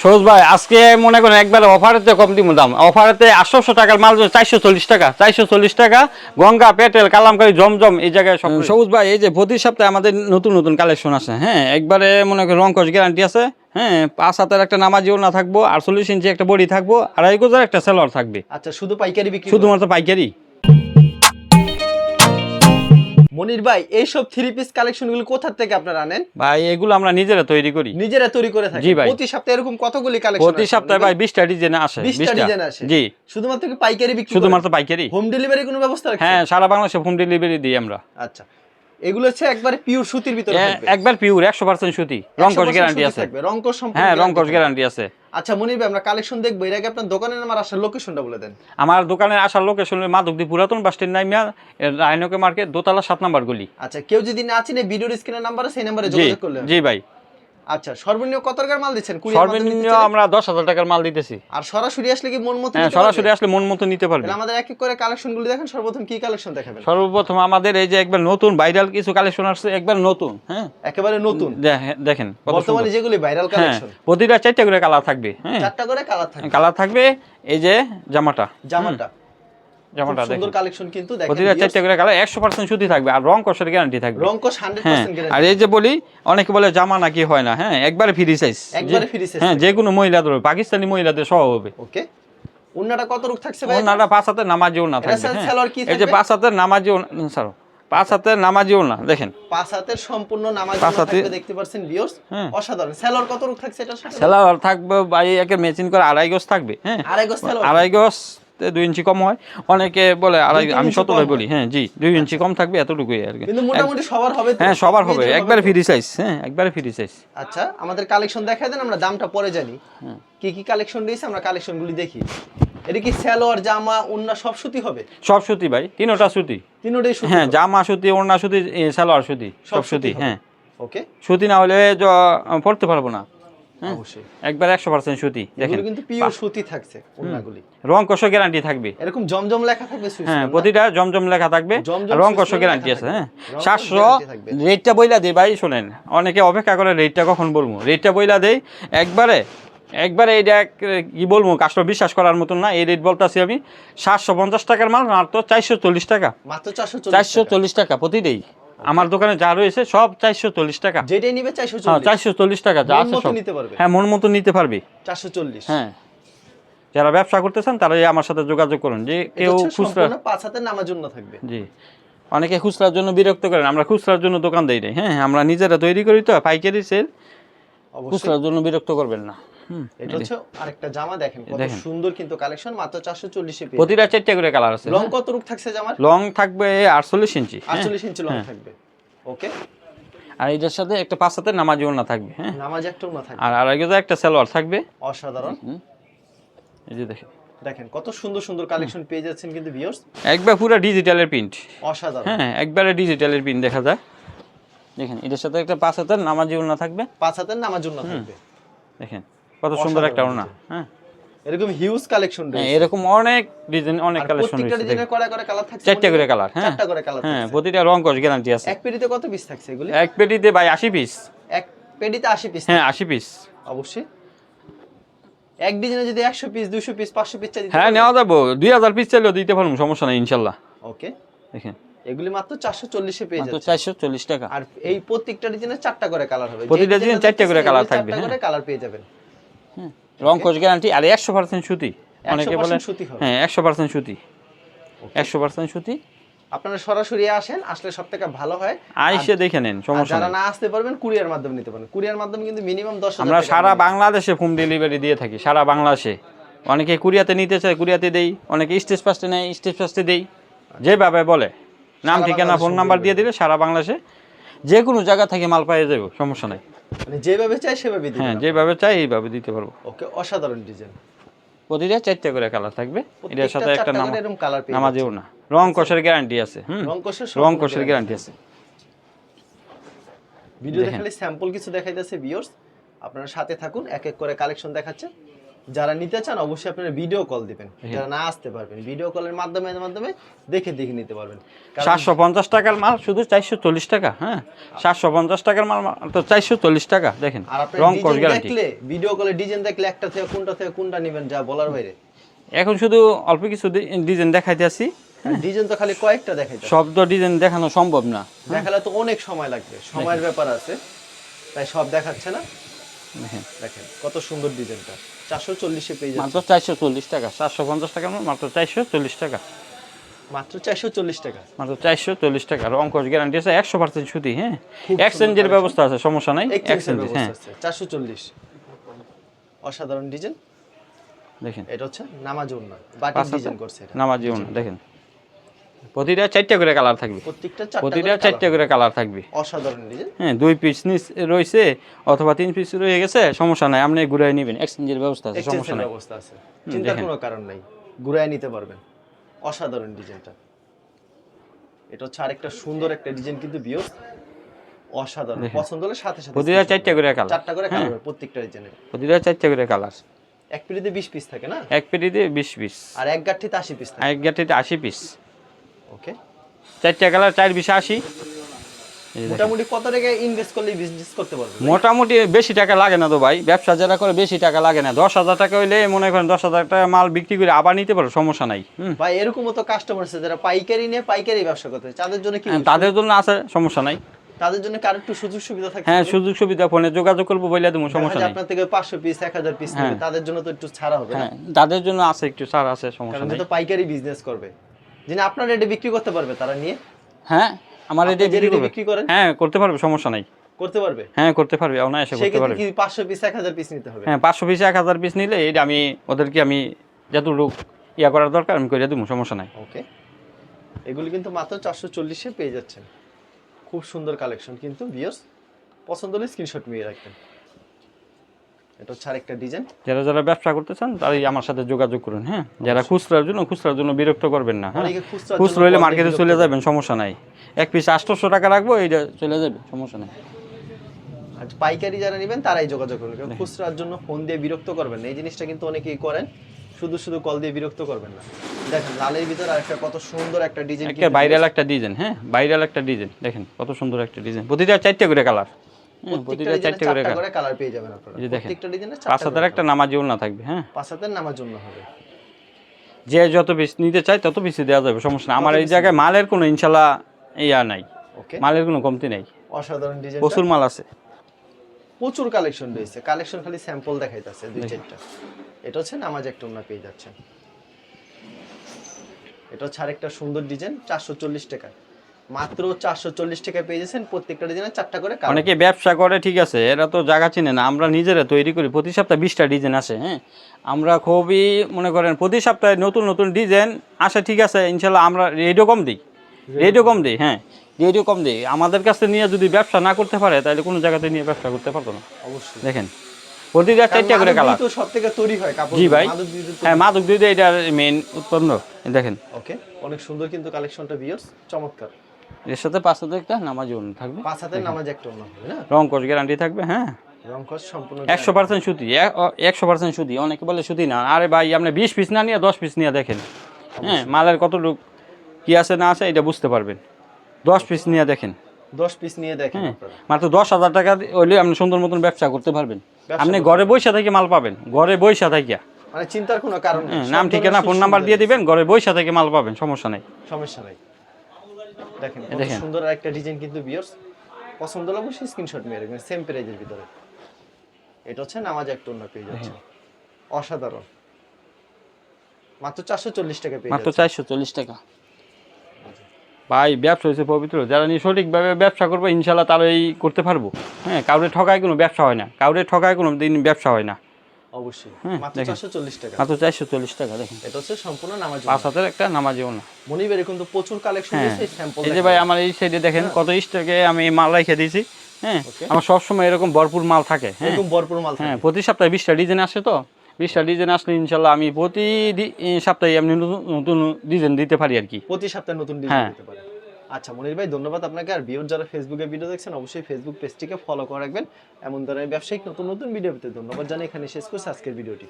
সহজ ভাই আজকে মনে করেন একবার অফারেতে কম দিব দাম। অফারেতে আটশোশো টাকার মাল চারশো চল্লিশ টাকা চারশো চল্লিশ টাকা গঙ্গা পেটেল কালামকারি জমজম এই জায়গায় সব সবুজ ভাই এই যে প্রতি সপ্তাহে আমাদের নতুন নতুন কালেকশন আছে হ্যাঁ? একবারে মনে করেন রঙ্কশ গ্যারান্টি আছে হ্যাঁ? পাঁচ হাতের একটা নামাজিও না থাকব আটচল্লিশ ইঞ্চি একটা বডি থাকব আড়াই গজার একটা সেলোয়ার থাকবে। আচ্ছা শুধু পাইকারি বিক্রি শুধুমাত্র পাইকারি। মনির ভাই এইসব থ্রি পিস কালেকশনগুলো কোথা থেকে আপনারা আনেন? ভাই এগুলো আমরা নিজেরা তৈরি করি। নিজেরা তৈরি করে থাকি জি ভাই। প্রতি সপ্তাহে এরকম কতগুলি কালেকশন প্রতি সপ্তাহে ভাই? বিশটা ডিজাইন আসে। 20টা বিশটা। ডিজাইন আসে। জি। শুধুমাত্র কি পাইকারি বিক্রি শুধুমাত্র পাইকারি। হোম ডেলিভারি কোনো ব্যবস্থা আছে হ্যাঁ সারা বাংলাদেশে হোম ডেলিভারি দিই আমরা। আচ্ছা। এগুলো হচ্ছে একবারে পিওর সুতির ভিতরে থাকবে। একবার পিওর একশো পার্সেন্ট সুতি রংকশ 100% গ্যারান্টি আছে সম্পূর্ণ হ্যাঁ গ্যারান্টি আছে। আচ্ছা মনির আমরা কালেকশন দেখব। এর আগে আপনার দোকানের নাম আর আসার লোকেশনটা বলে দেন। আমার দোকানে আসার লোকেশন মাধবদী পুরাতন বাস স্ট্যান্ড নাইমিয়া রায়নকে মার্কেট দোতলা সাত নাম্বার গলি। আচ্ছা কেউ যদি না চিনে ভিডিওর স্ক্রিনের নাম্বার সেই নাম্বারে যোগাযোগ করলে জি ভাই। আচ্ছা সর্বনিম্ন কত টাকার মাল দিচ্ছেন? সর্বনিম্ন আমরা দশ হাজার টাকার মাল দিতেছি। আর সরাসরি আসলে কি মন মতো হ্যাঁ? সরাসরি আসলে মন মতো নিতে পারবে। আমাদের এক এক করে কালেকশনগুলো দেখেন সর্বপ্রথম কি কালেকশন দেখাবেন? সর্বপ্রথম আমাদের এই যে একবার নতুন ভাইরাল কিছু কালেকশন আসছে একবার নতুন হ্যাঁ। একেবারে নতুন? দেখেন বর্তমানে। যেগুলি ভাইরাল হ্যাঁ কালেকশন। প্রতিটা চারটা করে কালার থাকবে হ্যাঁ। চারটা করে কালার থাকে কালার থাকবে এই যে জামাটা। জামাটা। জামাটা খুব সুন্দর দেখেন কালেকশন কিন্তু দেখেন প্রতিটা চারটা করে কালার একশো পার্সেন্ট সুতি থাকবে আর রং কষের গ্যারান্টি থাকবে। রংকশ 100% গ্যারান্টি আর এই যে বলি অনেকে বলে জামা নাকি হয় না হ্যাঁ একবারে ফ্রি সাইজ একবারে free size হ্যাঁ যে কোনো মহিলাদের পাকিস্তানি মহিলাদের সহ হবে। ওকে উন্নাটা কত রূপ থাকছে ভাই? ওনারা পাঁচ হাতের নামাজিও না থাকবে সাথে হ্যাঁ। সালোয়ার কি এই যে পাঁচ হাতের নামাজিও স্যার পাঁচ হাতের নামাজিও না দেখেন। পাঁচ হাতের সম্পূর্ণ নামাজ থাকবে দেখতে পাচ্ছেন ভিউয়ার্স হ্যাঁ। অসাধারণ। সেলর কত রূপ থাকছে এটার সাথে? থাকবে বাই একে করে আড়াই গজ থাকবে হ্যাঁ। আড়াই গজ আড়াই গজ তে দুই ইঞ্চি কম হয়। অনেকে বলে আড়াই আমি সততাই বলি হ্যাঁ। জি দুই ইঞ্চি কম থাকবে এতটুকুই আর কি। মোটামুটি সবার হবে হ্যাঁ সবার হবে। একবারে ফ্রি সাইজ হ্যাঁ একবারে ফ্রি সাইজ আচ্ছা আমাদের কালেকশন দেখাই দেন আমরা দামটা পরে জানি। কি কি কালেকশন রয়েছে আমরা কালেকশনগুলি দেখি। এটা কি সালোয়ার জামা ওন্না সব সুতি হবে? সব সুতি ভাই তিনোটা সুতি। তিনোটাই সুতি হ্যাঁ জামা সুতি ওড়না সুতি সালোয়ার সুতি সব সুতি হ্যাঁ। ওকে। সুতি না হলে পড়তে পারব না। একবার একশো পার্সেন্ট সুতি দেখেন। কিন্তু পিওর সুতি থাকছে রং কষ গ্যারান্টি থাকবে। এরকম জমজম লেখা থাকবে হ্যাঁ প্রতিটা জমজম লেখা থাকবে। রং কষ গ্যারান্টি আছে হ্যাঁ। সাতশো রেটটা বইলা দেয় ভাই শোনেন। অনেকে অপেক্ষা করে রেটটা কখন বলব? রেটটা বইলা দেয় একবারে একবারে এক- কি বলব কাস্টমার বিশ্বাস করার মতন না এই রেট বলতেছি আমি। সাতশো পঞ্চাশ টাকার মাল মাত্র চারশো চল্লিশ টাকা। মাত্র চারশো চারশো চল্লিশ টাকা প্রতিটাই আমার দোকানে যা রয়েছে সব চারশো চল্লিশ টাকা। যেটাই নিবে চারশো হ্যাঁ চল্লিশ চারশো চল্লিশ টাকা যা আছে সব। নিতে পারবে। হ্যাঁ মন মতো নিতে পারবে। চারশো চল্লিশ। হ্যাঁ। যারা ব্যবসা করতেছেন তারাই আমার সাথে যোগাযোগ করুন। যে কেউ খুচরা পাঁচ হাতে নামার জন্য থাকবে। জি। অনেকে খুচরার জন্য বিরক্ত করেন। আমরা খুচরার জন্য দোকান দেই নাই। হ্যাঁ আমরা নিজেরা তৈরি করি তো পাইকারি সেল। খুচরার জন্য বিরক্ত করবেন না। এটা হচ্ছে আরেকটা জামা দেখেন কত সুন্দর কিন্তু কালেকশন মাত্র চারশো চল্লিশে প্রতিটা চারটে করে কালার আছে লং কত রূপ থাকছে জামার? লং থাকবে আটচল্লিশ ইঞ্চি হ্যাঁ। আটচল্লিশ ইঞ্চি লং থাকবে। ওকে। আর এটার সাথে একটা পাঁচ হাতের নামাজি ওড়না থাকবে হ্যাঁ। নামাজ একটাও না থাকবে। আর গজা একটা সালোয়ার থাকবে। অসাধারণ। এই যে দেখেন। দেখেন কত সুন্দর সুন্দর কালেকশন পেয়ে যাচ্ছেন কিন্তু ভিউয়ার্স একবার পুরো ডিজিটালের প্রিন্ট। অসাধারণ। হ্যাঁ একবারে ডিজিটালের প্রিন্ট দেখা যায়। দেখেন এটার সাথে একটা পাঁচ হাতের নামাজি ওড়না থাকবে। পাঁচ হাতের নামার জন্য থাকবে। দেখেন। কত সুন্দর একটা ওড়না। হ্যাঁ। এরকম হিউজ কালেকশন হ্যাঁ এরকম অনেক ডিজাইন অনেক কালেকশন প্রত্যেকটা রয়েছে ডিজাইনের কয়টা করে কালার থাকছে চারটে মনে করে কালার হ্যাঁ। চারটা করে কালার হ্যাঁ প্রতিটা রং কস গ্যারান্টি আছে। এক পেটিতে কত পিস থাকছে এগুলি? এক পেটিতে ভাই আশি পিস এক পেটিতে আশি পিস হ্যাঁ আশি পিস অবশ্যই। এক ডিজাইনে যদি একশো পিস দুশো পিস পাঁচশো পিস চাই হ্যাঁ নেওয়া যাব। দুই হাজার পিস চাইলেও দিতে পারব সমস্যা নাই ইনশাল্লাহ। ওকে। দেখেন। এগুলি মাত্র চারশো চল্লিশে পেয়ে যাচ্ছে চারশো চল্লিশ টাকা। আর এই প্রত্যেকটা ডিজাইনে চারটা করে কালার হবে। প্রতিটা ডিজাইনে চারটা করে কালার থাকবে, চারটা হ্যাঁ। করে কালার পেয়ে যাবেন। রং কস গ্যারান্টি আর একশো পার্সেন্ট সুতি অনেকে 100% বলে সুতি হ্যাঁ একশো পার্সেন্ট সুতি। একশো পার্সেন্ট সুতি। আপনারা সরাসরি আসেন আসলে সব থেকে ভালো হয়। আইসে দেখে নেন সমস্যা যারা না আসতে পারবেন কুরিয়ার মাধ্যমে নিতে পারেন। কুরিয়ার মাধ্যমে কিন্তু মিনিমাম দশ আমরা সারা বাংলাদেশে হোম ডেলিভারি দিয়ে থাকি সারা বাংলাদেশে। অনেকে কুরিয়াতে নিতে চায় কুরিয়াতে দেই অনেকে স্টেজ ফাস্টে নেয় স্টেজ ফাস্টে দেই। যেভাবে বলে নাম ঠিকানা ফোন নাম্বার দিয়ে দিলে সারা বাংলাদেশে যে কোনো জায়গা থেকে মাল পাইয়ে যাবে সমস্যা নাই। মানে যেভাবে চাই সেভাবে হ্যাঁ যেভাবে চাই এইভাবে দিতে পারব। ওকে অসাধারণ ডিজাইন। প্রতিটা চারটে করে কালার থাকবে। এটার সাথে একটা নাম নামাজেও না। রং কষের গ্যারান্টি আছে হুম? রং কোষের গ্যারান্টি আছে। ভিডিও দেখেন। দেখালে স্যাম্পল কিছু দেখাইতেছে ভিউয়ার্স আপনারা সাথে থাকুন এক এক করে কালেকশন দেখাচ্ছে যারা নিতে চান অবশ্যই আপনারা ভিডিও কল দিবেন। যারা না আসতে পারবেন ভিডিও কলের মাধ্যমে মাধ্যমে দেখে দেখে নিতে পারবেন। সাতশো পঞ্চাশ টাকার মাল শুধু চারশো চল্লিশ টাকা হ্যাঁ? সাতশো পঞ্চাশ টাকার মাল তো চারশো চল্লিশ টাকা দেখেন রং কোর্স গ্যারান্টি ভিডিও কলে ডিজাইন দেখলে একটা থেকে কোনটা থেকে কোনটা নেবেন যা বলার বাইরে। এখন শুধু অল্প কিছু ডিজাইন দেখাইতে আসি ডিজাইন তো খালি কয়েকটা। সব তো ডিজাইন দেখানো সম্ভব না দেখালে তো অনেক সময় লাগবে সময়ের ব্যাপার আছে তাই সব দেখাচ্ছে না। দেখেন দেখেন কত সুন্দর ডিজাইনটা। চারশো চল্লিশে পেয়ে মাত্র চারশো চল্লিশ টাকা সাতশো পঞ্চাশ মাল মাত্র চারশো চল্লিশ টাকা। মাত্র চারশো চল্লিশ টাকা। মাত্র চারশো চল্লিশ টাকা কোর্স গ্যারান্টি আছে একশো পার্সেন্ট সুতি হ্যাঁ? এক্সচেঞ্জের ব্যবস্থা আছে সমস্যা নাই এক্সচেঞ্জ হ্যাঁ। চারশো চল্লিশ। অসাধারণ ডিজাইন। দেখেন। এটা হচ্ছে নামাজ উন্না বাটিক ডিজাইন করছে নামাজি ওনা দেখেন। প্রতিটা চারটা করে কালার থাকবে। প্রতিটা চারটা করে কালার থাকবে। অসাধারণ ডিজাইন হ্যাঁ দুই পিস নিচ রয়েছে অথবা তিন পিস রয়ে গেছে সমস্যা নাই আপনি ঘুরাই নেবেন। এক্সচেঞ্জের ব্যবস্থা আছে সমস্যা নাই। ব্যবস্থা আছে। চিন্তার কোনো কারণ নাই। ঘুরায় নিতে পারবেন। অসাধারণ ডিজাইনটা এটা হচ্ছে আরেকটা সুন্দর একটা ডিজাইন কিন্তু বিয়স। অসাধারণ। পছন্দ হলে সাথে সাথে প্রতিটা চারটা করে কালার চারটা করে কালার প্রত্যেকটা ডিজাইনের প্রতিটা চারটা করে কালার এক পিড়িতে বিশ পিস থাকে না? এক পেটিতে বিশ পিস আর এক গাঠিতে আশি পিস থাকে। এক গাঠিতে আশি পিস ওকে চারটা কালার চার বিশে আশি। মোটামুটি কত টাকা ইনভেস্ট করলে বিজনেস করতে পারবেন মোটামুটি বেশি টাকা লাগে না তো ভাই। ব্যবসা যারা করে বেশি টাকা লাগে না। দশ হাজার টাকা হইলে মনে করেন দশ হাজার টাকা মাল বিক্রি করে আবার নিতে পারো সমস্যা নাই। ভাই এরকমও তো কাস্টমার আছে যারা পাইকারি নিয়ে পাইকারি ব্যবসা করতে তাদের জন্য কি হ্যাঁ, তাদের জন্য আছে সমস্যা নাই। তাদের জন্য কারও একটু সুযোগ সুবিধা থাকে হ্যাঁ সুযোগ সুবিধা ফোনে যোগাযোগ করব বলে দেবো সমস্যা নাই। আপনার থেকে পাঁচশো পিস এক হাজার পিস নেবে। তাদের জন্য তো একটু ছাড়া হবে হ্যাঁ তাদের জন্য আছে একটু ছাড় আছে সমস্যা নাই। তো পাইকারি বিজনেস করবে। যিনি আপনার রেটে বিক্রি করতে পারবে তারা নিয়ে? হ্যাঁ আমার রেটে বিক্রি করেন? হ্যাঁ করতে পারবে সমস্যা নাই। করতে পারবে? হ্যাঁ করতে পারবে অনায়াসে করতে পারবে। কি পাঁচশো পিস এক হাজার পিস নিতে হবে? হ্যাঁ পাঁচশো পিস এক হাজার পিস নিলে এটা আমি ওদেরকে আমি যতটুকু ইয়া করার দরকার আমি করে দেবো সমস্যা নাই। ওকে। এগুলি কিন্তু মাত্র চারশো চল্লিশে পেয়ে যাচ্ছেন। খুব সুন্দর কালেকশন কিন্তু বিয়স পছন্দ হলে স্ক্রিনশট নিয়ে রাখবেন। এটা হচ্ছে আরেকটা ডিজাইন যারা যারা ব্যবসা করতে চান তারাই আমার সাথে যোগাযোগ করুন হ্যাঁ? যারা খুচরার জন্য খুচরার জন্য বিরক্ত করবেন না হ্যাঁ? খুচরো হলে মার্কেটে চলে যাবেন সমস্যা নাই। এক পিস আটশোশো টাকা রাখব এইটা চলে যাবে সমস্যা নাই। পাইকারি যারা নেবেন তারাই যোগাযোগ করবেন। খুচরার জন্য ফোন দিয়ে বিরক্ত করবেন না। এই জিনিসটা কিন্তু অনেকেই করেন। শুধু শুধু কল দিয়ে বিরক্ত করবেন না। দেখেন লালের ভিতরে আরেকটা কত সুন্দর একটা ডিজাইন একটা ভাইরাল একটা ডিজাইন হ্যাঁ? ভাইরাল একটা ডিজাইন দেখেন কত সুন্দর একটা ডিজাইন প্রতিটা চারটে করে কালার প্রতিটা চারটে করে করে কালার পেয়ে যাবেন আপনারা। এই যে দেখেন। প্রত্যেকটা ডিজাইনে পাঁচ হাজার একটা নামাজি না থাকবে হ্যাঁ? পাঁচ হাতের নামার জন্য হবে। যে যত পিস নিতে চায় তত পিস দেওয়া যাবে সমস্যা না আমার এই জায়গায় মালের কোনো ইনশাল্লাহ ইয়া নাই। মালের কোনো কমতি নাই। অসাধারণ ডিজাইন প্রচুর মাল আছে। প্রচুর কালেকশন রয়েছে। কালেকশন খালি স্যাম্পল দেখাইতেছে দুই চারটা। এটা হচ্ছে নামাজ একটা ওনা পেয়ে যাচ্ছেন। এটা হচ্ছে আরেকটা সুন্দর ডিজাইন চারশো চল্লিশ টাকা। মাত্র চারশো চল্লিশ টাকা পেয়ে যাচ্ছেন প্রত্যেকটা ডিজাইনে চারটা করে অনেকে ব্যবসা করে ঠিক আছে এরা তো জায়গা চিনে না আমরা নিজেরা তৈরি করি প্রতি সপ্তাহে বিশটা ডিজাইন আসে হ্যাঁ? আমরা খুবই মনে করেন প্রতি সপ্তাহে নতুন নতুন ডিজাইন আসে ঠিক আছে ইনশাল্লাহ আমরা রেডিও কম দিই রেডিও কম দিই হ্যাঁ রেডিও কম দিই। আমাদের কাছে নিয়ে যদি ব্যবসা না করতে পারে তাহলে কোনো জায়গাতে নিয়ে ব্যবসা করতে পারতো না। অবশ্যই। দেখেন প্রতিটা চারটা করে কালার। তো সব থেকে তৈরি হয় কাপড় জি ভাই মাদক উৎপন্ন দেখেন। ওকে অনেক সুন্দর কিন্তু কালেকশনটা বিয়ার্স চমৎকার। এর সাথে পাঁচশো একটা নামাজি অন্য থাকবে। পাঁচ হাতের নামাজ একটা ওনা হবে না? রং গ্যারান্টি থাকবে হ্যাঁ? রং খরচ সম্পূর্ণ একশো পার্সেন্ট সুতি একশো পার্সেন্ট সুতি অনেকে বলে সুতি না। আরে ভাই আপনি বিশ পিস না নিয়ে দশ পিস নিয়ে দেখেন। হ্যাঁ মালের কতটুক কি আছে না আছে এটা বুঝতে পারবেন। দশ পিস নিয়ে দেখেন। দশ পিস নিয়ে দেখেন হ্যাঁ মাত্র দশ হাজার টাকা হইলে আপনি সুন্দর মতন ব্যবসা করতে পারবেন। আপনি ঘরে বৈশা থেকে মাল পাবেন ঘরে বৈশা থেকে। মানে চিন্তার কোনো কারণ হ্যাঁ, নাম ঠিকানা ফোন নাম্বার দিয়ে দিবেন ঘরে বৈশা থেকে মাল পাবেন সমস্যা নেই। সমস্যা নাই। দেখেন সুন্দর একটা ডিজাইন কিন্তু বিয়ার্স পছন্দ হলে অবশ্যই স্ক্রিনশট মেরে রাখবেন সেম প্রাইজের ভিতরে। এটা হচ্ছে নামাজ একটা অন্য পেয়ে যাচ্ছে অসাধারণ। মাত্র চারশো চল্লিশ টাকা পেয়ে মাত্র চারশো চল্লিশ টাকা। ভাই ব্যবসা হয়েছে পবিত্র। যারা নিয়ে সঠিকভাবে ব্যবসা করব ইনশাল্লাহ তারাই করতে পারব। হ্যাঁ কাউরে ঠকায় কোনো ব্যবসা হয় না। কাউরে ঠকায় কোনো দিন ব্যবসা হয় না। অবশ্যই। হ্যাঁ, মাত্র চারশো চল্লিশ টাকা। মাত্র চারশো চল্লিশ টাকা দেখেন। এটা হচ্ছে সম্পূর্ণ নামাজ পাঁচ হাতের একটা নামাজিও না মনিবের কিন্তু প্রচুর কালেকশন হ্যাঁ। স্যাম্পল এই যে ভাই আমার এই সাইডে দেখেন কত স্টকে আমি মাল রেখে দিয়েছি হ্যাঁ। আমার সবসময় এরকম ভরপুর মাল থাকে হ্যাঁ। ভরপুর মাল হ্যাঁ প্রতি সপ্তাহে বিশটা ডিজাইন আসে তো। বিশটা ডিজাইন আসলে ইনশাল্লাহ আমি প্রতি সপ্তাহে আমি নতুন নতুন ডিজাইন দিতে পারি আর কি। প্রতি সপ্তাহে নতুন ডিজাইন হ্যাঁ। দিতে পারে। আচ্ছা মনির ভাই, ধন্যবাদ আপনাকে। আর বিওর যারা ফেসবুকে ভিডিও দেখছেন, অবশ্যই ফেসবুক পেজটিকে ফলো করে রাখবেন। এমন ধরনের ব্যবসায়িক নতুন নতুন ভিডিও পেতে ধন্যবাদ জানাই এখানে শেষ করছি আজকের ভিডিওটি